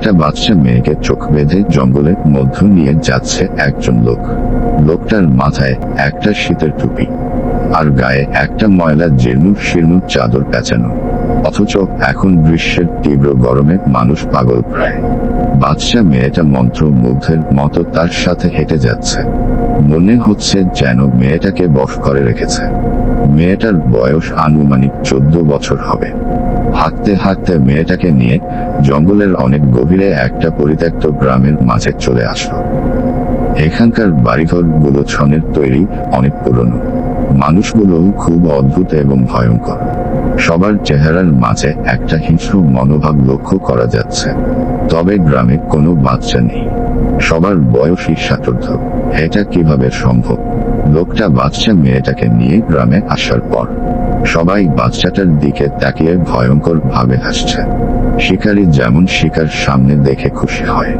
একটা বাচ্চা মেয়েকে চোখ বেঁধে জঙ্গলের মধ্য নিয়ে যাচ্ছে একজন লোক। লোকটার মাথায় একটা শীতের টুপি আর গায়ে একটা ময়লা জীর্ণ শীর্ণ চাদর পেঁচানো। অথচ এখন গ্রীষ্মের তীব্র গরমে মানুষ পাগল প্রায়। বাচ্চা মেয়েটা মন্ত্র মুগ্ধের মতো তার সাথে হেঁটে যাচ্ছে। মনে হচ্ছে যেন মেয়েটাকে বশ করে রেখেছে। মেয়েটার বয়স আনুমানিক চোদ্দ বছর হবে। হাঁটতে হাঁটতে মেয়েটাকে নিয়ে জঙ্গলের অনেক গভীরে একটা পরিত্যক্ত গ্রামের মাঝে চলে আসলো। এখানকার বাড়িঘরগুলো ছনের তৈরি অনেক পুরনো। মানুষগুলো খুব অদ্ভুত এবং ভয়ঙ্কর। সবার চেহারার মাঝে একটা হিংস্র মনোভাব লক্ষ্য করা যাচ্ছে। তবে গ্রামে কোনো বাচ্চা নেই। সবার বয়সই ষাটোর্ধ এটা কীভাবে সম্ভব? লোকটা বাচ্চা মেয়েটাকে নিয়ে গ্রামে আসার পর সবাই বাচ্চাটার দিকে তাকিয়ে ভয়ঙ্কর ভাবে হাসছে। শিকারী যেমন শিকার সামনে দেখে খুশি হয়,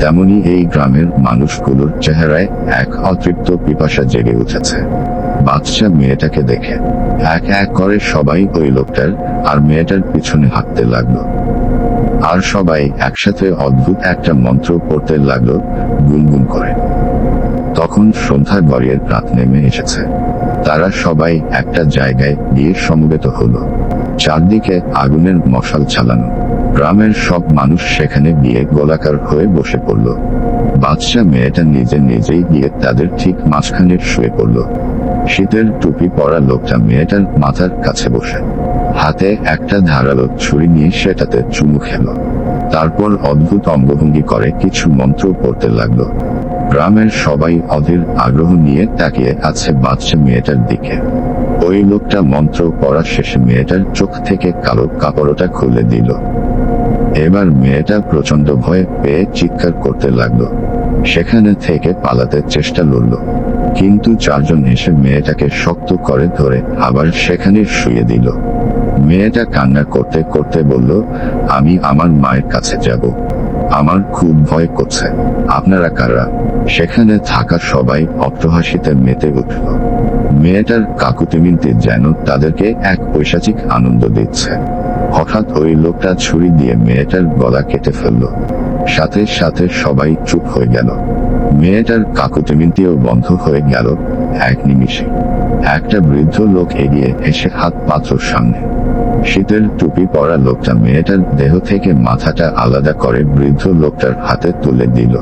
তেমনি এই গ্রামের মানুষগুলোর চেহারায় এক অতৃপ্ত পিপাসা জেগে উঠেছে। বাচ্চা মেয়েটাকে দেখে এক এক করে সবাই ওই লোকটার আর মেয়েটার পিছনে হাঁটতে লাগল। আর সবাই একসাথে অদ্ভুত একটা মন্ত্র পড়তে লাগল, গুনগুন করে। তখন সন্ধ্যা গড়িয়ে রাত নেমে এসেছে। তারা সবাই একটা জায়গায় গিয়ে সমবেত হলো। চারদিকে আগুনের মশাল চালানো। গ্রামের সব মানুষ সেখানে গিয়ে গোলাকার হয়ে বসে পড়ল। বাচ্চা মেয়েটা নিজে নিজেই গিয়ে তাদের ঠিক মাঝখানে শুয়ে পড়ল। শীতের টুপি পরা লোকটা মেয়েটার মাথার কাছে বসে। হাতে একটা ধারালো ছুরি নিয়ে সেটাতে চুমু খেল। তারপর অদ্ভুত অঙ্গভঙ্গি করে কিছু মন্ত্র পড়তে লাগল। গ্রামের সবাই অধীর আগ্রহ নিয়ে তাকিয়ে আছে বাচ্চা মেয়েটার দিকে। ওই লোকটা মন্ত্র পড়া শেষে মেয়েটার চোখ থেকে কালো কাপড়টা খুলে দিল। এবার মেয়েটা প্রচণ্ড ভয়ে পেয়ে চিৎকার করতে লাগল। সেখানে থেকে পালাতে চেষ্টা লড়ল। কিন্তু চারজন এসে মেয়েটাকে শক্ত করে ধরে আবার সেখানে শুয়ে দিল। মেয়েটা কান্না করতে করতে বলল, আমি আমার মায়ের কাছে যাব। আমার খুব ভয় করছে। আপনারা কারা? সেখানে থাকা সবাই অট্টহাসিতে মেতে উঠল। মেয়েটার কাকুতিমিনতি যেন তাদেরকে এক পৈশাচিক আনন্দ দিচ্ছে। হঠাৎ ওই লোকটা ছুরি দিয়ে মেয়েটার গলা কেটে ফেলল। সাথে সাথে সবাই চুপ হয়ে গেল। মেয়েটার কাকুতিমিনতিও বন্ধ হয়ে গেল এক নিমিষে। একটা বৃদ্ধ লোক এগিয়ে এসে হাত পাত্রর সামনে শীতের টুপি পরা লোকটা মেয়েটার দেহ থেকে মাথাটা আলাদা করে বৃদ্ধ লোকটার হাতে তুলে দিল।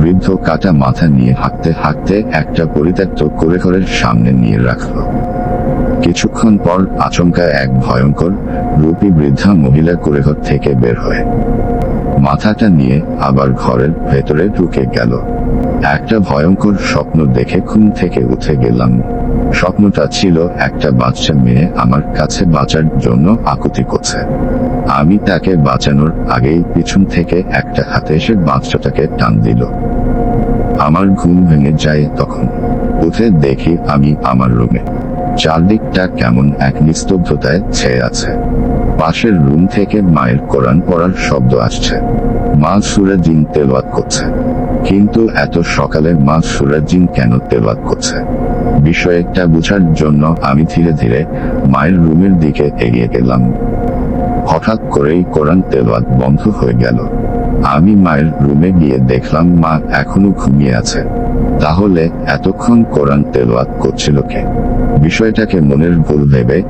বৃদ্ধ কাটা মাথা নিয়ে হাঁটতে হাঁটতে একটা পরিত্যক্ত করে ঘরের সামনে নিয়ে রাখল। কিছুক্ষণ পর আচমকা এক ভয়ঙ্কর রূপী বৃদ্ধা মহিলা কুড়েঘর থেকে বের হয়। মাথাটা নিয়ে আবার ঘরের ভেতরে ঢুকে গেল। একটা ভয়ঙ্কর স্বপ্ন দেখে ঘুম থেকে উঠে গেলাম। স্বপ্নটা ছিল একটা বাচ্চা মেয়ে আমার কাছে বাঁচার জন্য আকুতি করছে। আমি তাকে বাঁচানোর আগেই পিছন থেকে একটা হাতে এসে বাচ্চাটাকে টান দিল। আমার ঘুম ভেঙে যায় তখন। উঠে দেখি আমি আমার রুমে। চারদিকটা কেমন এক নিস্তব্ধতায় ছেয়ে আছে। পাশের রুম থেকে মায়ের কোরআন পড়ার শব্দ আসছে। মা সুরাজিন তেলওয়াত করছে। কিন্তু এত সকালে মা সুরাজিন কেন তেলওয়াত করছে? বিষয়টা বুঝার জন্য আমি ধীরে ধীরে মায়ের রুমের দিকে এগিয়ে গেলাম। হঠাৎ করেই কোরআন তেলওয়াত বন্ধ হয়ে গেল। আমি মায়ের রুমে গিয়ে দেখলাম মা এখনও ঘুমিয়ে আছে। তাহলে এতক্ষণ কোরআন তেলওয়াত করছিল কে? বিষয়টাকে মনের ভুল ভেবে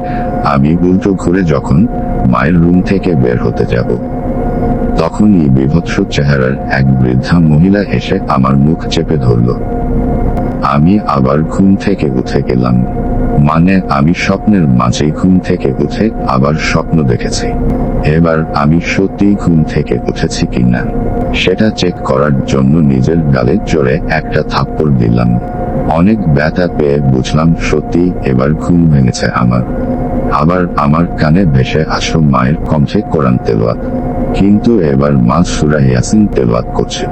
আমি উল্টো ঘুরে যখন মায়ের রুম থেকে বের হতে যাব, তখনই বিভৎস চেহারার এক বৃদ্ধা মহিলা এসে আমার মুখ চেপে ধরল। আমি আবার ঘুম থেকে উঠে গেলাম মানে আমি স্বপ্নের মাঝেই ঘুম থেকে উঠে আবার স্বপ্ন দেখেছি। এবার আমি সত্যিই ঘুম থেকে উঠেছি কিনা, সেটা চেক করার জন্য নিজের গালে জোরে একটা থাপ্পড় দিলাম। অনেক ব্যথা পেয়ে বুঝলাম সত্যি এবার ঘুম ভেঙেছে আমার। আবার আমার কানে ভেসে আসো মায়ের কণ্ঠে কোরআন তেলোয়াত কিন্তু এবার মা সুরা ইয়াসিন তেলোয়াত করছিল।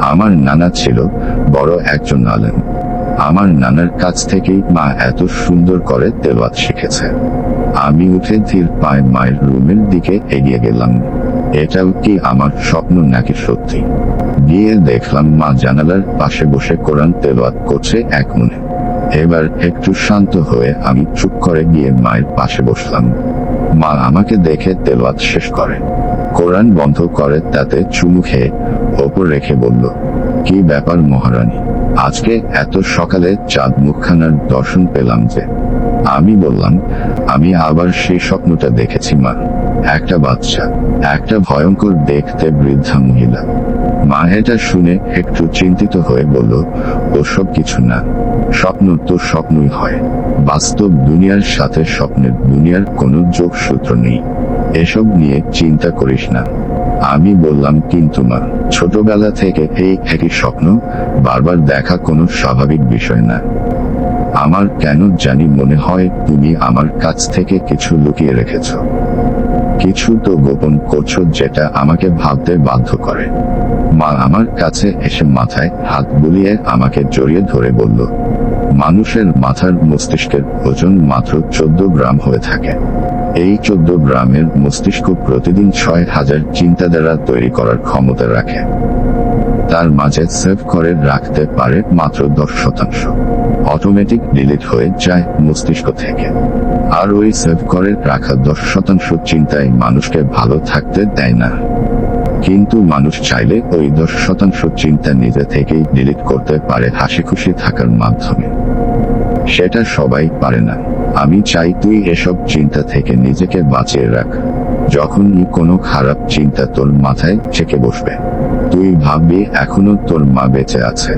আমার নানা ছিল, বড় একজন আলেম। আমার নানার কাছ থেকেই মা এত সুন্দর করে তেলোয়াত শিখেছে। আমি উঠে ধীর পায়ে মায়ের রুমের দিকে এগিয়ে গেলাম। এটাও কি আমার স্বপ্ন নাকি সত্যি? গিয়ে দেখলাম মা জানালার পাশে বসে কোরআন তেলোয়াত করছে এক মনে। এবার একটু শান্ত হয়ে আমি চুপ করে গিয়ে মায়ের পাশে বসলাম। মা আমাকে দেখে তেলাওয়াত শেষ করে। কোরআন বন্ধ করে তাতে চুমু খেয়ে ওপর রেখে বলল, কি ব্যাপার মহারানী? আজকে এত সকালে চাঁদ মুখখানার দর্শন পেলাম যে। আমি বললাম, আমি আবার সেই স্বপ্নটা দেখেছি মা। একটা বাচ্চা, একটা ভয়ঙ্কর দেখতে বৃদ্ধা মহিলা। মা এটা শুনে একটু চিন্তিত হয়ে বলল, ওসব কিছু না, স্বপ্ন তো স্বপ্নই হয়। বাস্তব দুনিয়ার সাথে স্বপ্নের দুনিয়ার কোনো যোগসূত্র নেই। এসব নিয়ে চিন্তা করিস না। আমি বললাম, কিন্তু মা, ছোটবেলা থেকে এই একই স্বপ্ন, বারবার দেখা কোনো স্বাভাবিক বিষয় না। আমার কেন জানি মনে হয় তুমি আমার কাছ থেকে কিছু লুকিয়ে রেখেছ। কিছু তো গোপন করছ যেটা আমাকে ভাবতে বাধ্য করে। মা আমার কাছে এসে মাথায় হাত বুলিয়ে আমাকে জড়িয়ে ধরে বলল, মানুষের মাথার মস্তিষ্কের ওজন মাত্র চোদ্দ গ্রাম হয়ে থাকে। এই চোদ্দ গ্রামের মস্তিষ্ক প্রতিদিন ছয় হাজার চিন্তাধারা তৈরি করার ক্ষমতা রাখে। তার মাঝে সেভ করে রাখতে পারে মাত্র দশ শতাংশ। অটোমেটিক ডিলিট হয়ে যায় মস্তিষ্ক থেকে। আর ওই সেভ করে রাখা দশ শতাংশ চিন্তায় মানুষকে ভালো থাকতে দেয় না। কিন্তু মানুষ চাইলে ওই দশ শতাংশ চিন্তা নিজে থেকেই ডিলিট করতে পারে হাসি খুশি থাকার মাধ্যমে। সেটা সবাই পারে না। আমি চাই তুই এসব চিন্তা থেকে নিজেকে বাঁচিয়ে রাখ। যখনই কোনো খারাপ চিন্তা তোর মাথায় চেকে বসবে। তুই ভাববি এখনও তোর মা বেঁচে আছে।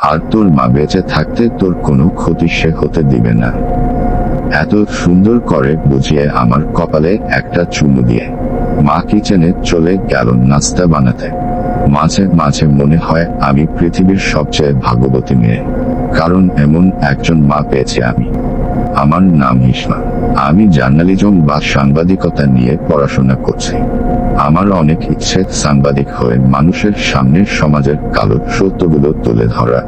আর তোর মা বেঁচে থাকতে তোর কোনো ক্ষতি সে হতে দিবে না। এত সুন্দর করে বুঝিয়ে আমার কপালে একটা চুমু দিয়ে। মা কিচেনে চলে গেল নাস্তা বানাতে। মাঝে মাঝে মনে হয় আমি পৃথিবীর সবচেয়ে ভাগ্যবতী মেয়ে। কারণ এমন একজন মা পেয়েছি আমি। আমার নাম ইসমা আমি জার্নালিজম বা সাংবাদিকতা নিয়ে পড়াশোনা করছি। আমার অনেক ইচ্ছে সাংবাদিক হয়ে মানুষের সামনে সমাজের কালো সত্যগুলো তুলে ধরা।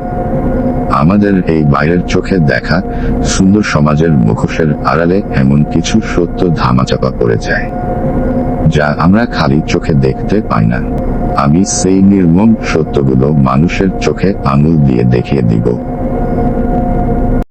আমাদের এই বাইরের চোখে দেখা সুন্দর সমাজের মুখোশের আড়ালে এমন কিছু সত্য ধামাচাপা পড়ে যায়, যা আমরা খালি চোখে দেখতে পাই না। আমি সেই নির্মম সত্যগুলো মানুষের চোখে আঙুল দিয়ে দেখিয়ে দিব।